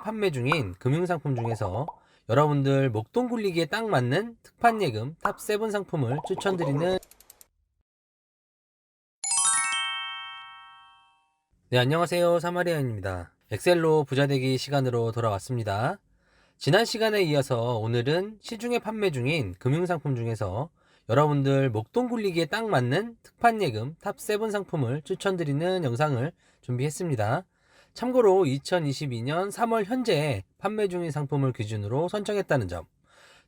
판매 중인 금융상품 중에서 여러분들 목돈 굴리기에 딱 맞는 특판 예금 탑 7 상품을 추천드리는 네 안녕하세요. 사마리아입니다. 엑셀로 부자되기 시간으로 돌아왔습니다. 지난 시간에 이어서 오늘은 시중에 판매 중인 금융상품 중에서 여러분들 목돈 굴리기에 딱 맞는 특판 예금 탑 7 상품을 추천드리는 영상을 준비했습니다 참고로 2022년 3월 현재 판매 중인 상품을 기준으로 선정했다는 점,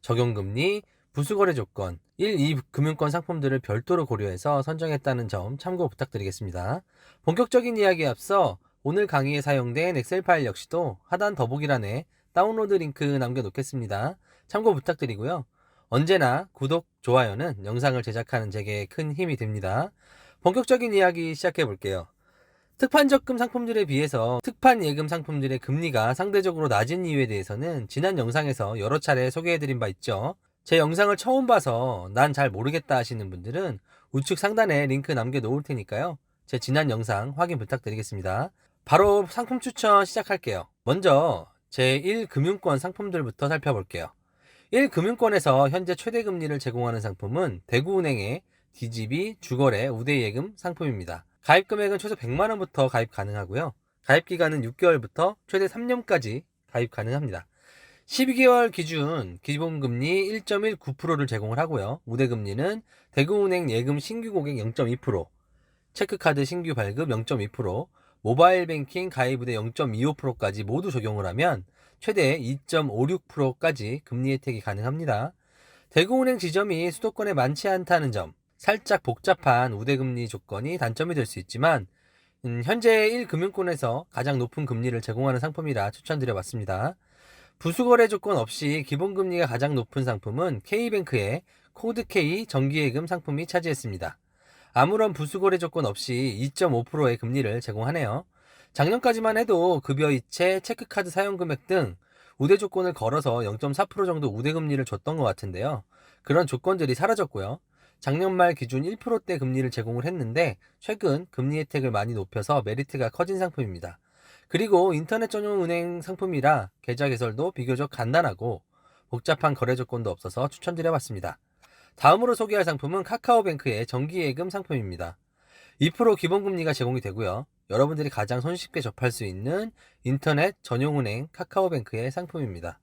적용금리, 부수거래 조건, 1, 2 금융권 상품들을 별도로 고려해서 선정했다는 점 참고 부탁드리겠습니다. 본격적인 이야기에 앞서 오늘 강의에 사용된 엑셀 파일 역시도 하단 더보기란에 다운로드 링크 남겨놓겠습니다. 참고 부탁드리고요. 언제나 구독, 좋아요는 영상을 제작하는 제게 큰 힘이 됩니다. 본격적인 이야기 시작해 볼게요. 특판 적금 상품들에 비해서 특판 예금 상품들의 금리가 상대적으로 낮은 이유에 대해서는 지난 영상에서 여러 차례 소개해드린 바 있죠. 제 영상을 처음 봐서 난 잘 모르겠다 하시는 분들은 우측 상단에 링크 남겨놓을 테니까요. 제 지난 영상 확인 부탁드리겠습니다. 바로 상품 추천 시작할게요. 먼저 제1금융권 상품들부터 살펴볼게요. 1금융권에서 현재 최대 금리를 제공하는 상품은 대구은행의 DGB 주거래 우대예금 상품입니다. 가입 금액은 최소 100만 원부터 가입 가능하고요. 가입 기간은 6개월부터 최대 3년까지 가입 가능합니다. 12개월 기준 기본금리 1.19%를 제공을 하고요. 우대금리는 대구은행 예금 신규 고객 0.2%, 체크카드 신규 발급 0.2%, 모바일 뱅킹 가입 우대 0.25%까지 모두 적용을 하면 최대 2.56%까지 금리 혜택이 가능합니다. 대구은행 지점이 수도권에 많지 않다는 점, 살짝 복잡한 우대금리 조건이 단점이 될 수 있지만 음, 현재 1금융권에서 가장 높은 금리를 제공하는 상품이라 추천드려봤습니다. 부수거래 조건 없이 기본금리가 가장 높은 상품은 K뱅크의 코드K 정기예금 상품이 차지했습니다. 아무런 부수거래 조건 없이 2.5%의 금리를 제공하네요. 작년까지만 해도 급여 이체, 체크카드 사용 금액 등 우대 조건을 걸어서 0.4% 정도 우대 금리를 줬던 것 같은데요. 그런 조건들이 사라졌고요. 작년 말 기준 1%대 금리를 제공을 했는데 최근 금리 혜택을 많이 높여서 메리트가 커진 상품입니다. 그리고 인터넷 전용 은행 상품이라 계좌 개설도 비교적 간단하고 복잡한 거래 조건도 없어서 추천드려 봤습니다. 다음으로 소개할 상품은 카카오뱅크의 정기예금 상품입니다. 2% 기본금리가 제공이 되고요. 여러분들이 가장 손쉽게 접할 수 있는 인터넷 전용은행 카카오뱅크의 상품입니다.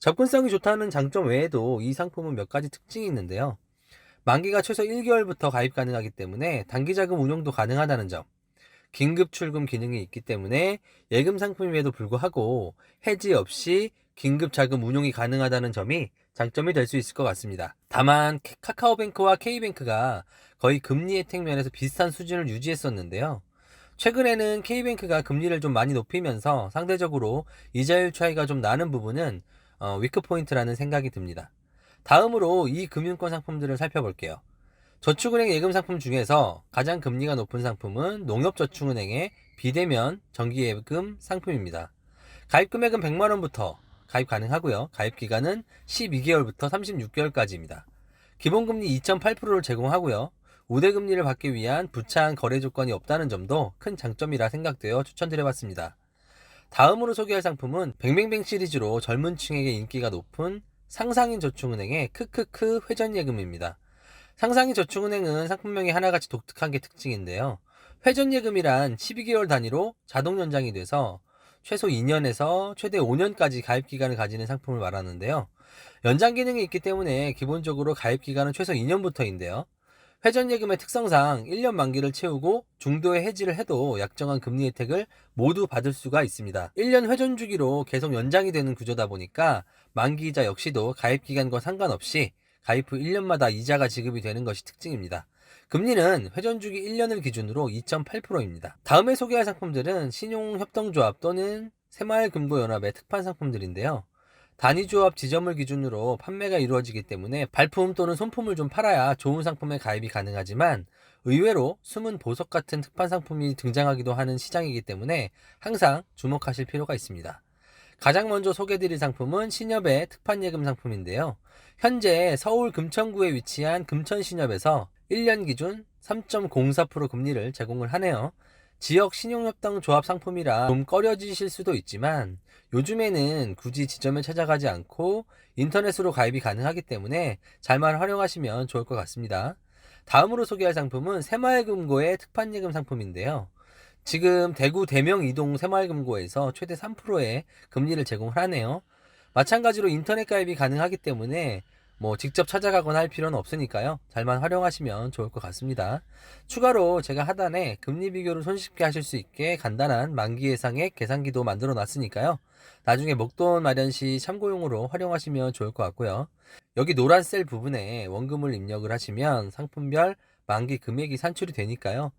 접근성이 좋다는 장점 외에도 이 상품은 몇 가지 특징이 있는데요. 만기가 최소 1개월부터 가입 가능하기 때문에 단기 자금 운용도 가능하다는 점, 긴급 출금 기능이 있기 때문에 예금 상품임에도 불구하고 해지 없이 긴급 자금 운용이 가능하다는 점이 장점이 될 수 있을 것 같습니다. 다만 카카오뱅크와 K뱅크가 거의 금리 혜택 면에서 비슷한 수준을 유지했었는데요. 최근에는 K뱅크가 금리를 좀 많이 높이면서 상대적으로 이자율 차이가 좀 나는 부분은 어, 위크 포인트라는 생각이 듭니다. 다음으로 이 금융권 상품들을 살펴볼게요. 저축은행 예금 상품 중에서 가장 금리가 높은 상품은 농협저축은행의 비대면 정기예금 상품입니다. 가입 금액은 100만 원부터 가입 가능하고요. 가입 기간은 12개월부터 36개월까지입니다. 기본금리 2.8%를 제공하고요. 우대금리를 받기 위한 부차한 거래 조건이 없다는 점도 큰 장점이라 생각되어 추천드려봤습니다. 다음으로 소개할 상품은 뱅뱅뱅 시리즈로 젊은 층에게 인기가 높은 상상인 저축은행의 크크크 회전예금입니다. 상상인 저축은행은 상품명이 하나같이 독특한 게 특징인데요. 회전예금이란 12개월 단위로 자동 연장이 돼서 최소 2년에서 최대 5년까지 가입 기간을 가지는 상품을 말하는데요. 연장 기능이 있기 때문에 기본적으로 가입 기간은 최소 2년부터인데요. 회전 예금의 특성상 1년 만기를 채우고 중도에 해지를 해도 약정한 금리 혜택을 모두 받을 수가 있습니다. 1년 회전 주기로 계속 연장이 되는 구조다 보니까 만기이자 역시도 가입 기간과 상관없이 가입 후 1년마다 이자가 지급이 되는 것이 특징입니다. 금리는 회전 주기 1년을 기준으로 2.8%입니다. 다음에 소개할 상품들은 신용협동조합 또는 새마을금고연합의 특판 상품들인데요. 단위 조합 지점을 기준으로 판매가 이루어지기 때문에 발품 또는 손품을 좀 팔아야 좋은 상품에 가입이 가능하지만 의외로 숨은 보석 같은 특판 상품이 등장하기도 하는 시장이기 때문에 항상 주목하실 필요가 있습니다. 가장 먼저 소개드릴 상품은 신협의 특판 예금 상품인데요. 현재 서울 금천구에 위치한 금천신협에서 1년 기준 3.04% 금리를 제공을 하네요. 지역 신용협당 조합 상품이라 좀 꺼려지실 수도 있지만 요즘에는 굳이 지점을 찾아가지 않고 인터넷으로 가입이 가능하기 때문에 잘만 활용하시면 좋을 것 같습니다. 다음으로 소개할 상품은 새마을금고의 특판예금 상품인데요. 지금 대구 대명 이동 새마을금고에서 최대 3%의 금리를 제공을 하네요. 마찬가지로 인터넷 가입이 가능하기 때문에 뭐 직접 찾아가거나 할 필요는 없으니까요. 잘만 활용하시면 좋을 것 같습니다. 추가로 제가 하단에 금리 비교를 손쉽게 하실 수 있게 간단한 만기 예상액 계산기도 만들어 놨으니까요. 나중에 목돈 마련 시 참고용으로 활용하시면 좋을 것 같고요. 여기 노란 셀 부분에 원금을 입력을 하시면 상품별 만기 금액이 산출이 되니까요.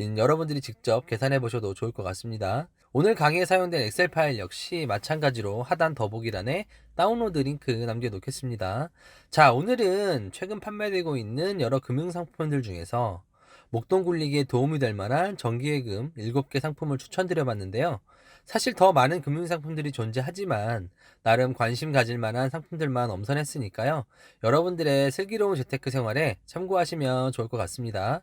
음, 여러분들이 직접 계산해 보셔도 좋을 것 같습니다. 오늘 강의에 사용된 엑셀 파일 역시 마찬가지로 하단 더보기란에 다운로드 링크 남겨놓겠습니다. 자, 오늘은 최근 판매되고 있는 여러 금융상품들 중에서 목돈 굴리기에 도움이 될 만한 정기예금 7개 상품을 추천드려 봤는데요. 사실 더 많은 금융 상품들이 존재하지만 나름 관심 가질 만한 상품들만 엄선했으니까요. 여러분들의 슬기로운 재테크 생활에 참고하시면 좋을 것 같습니다.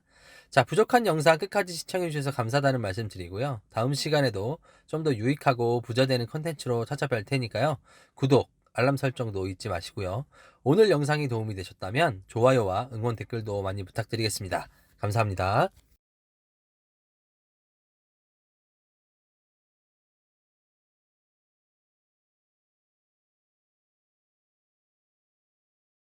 자, 부족한 영상 끝까지 시청해 주셔서 감사하다는 말씀 드리고요. 다음 시간에도 좀 더 유익하고 부자되는 컨텐츠로 찾아뵐 테니까요. 구독, 알람 설정도 잊지 마시고요. 오늘 영상이 도움이 되셨다면 좋아요와 응원 댓글도 많이 부탁드리겠습니다. 감사합니다.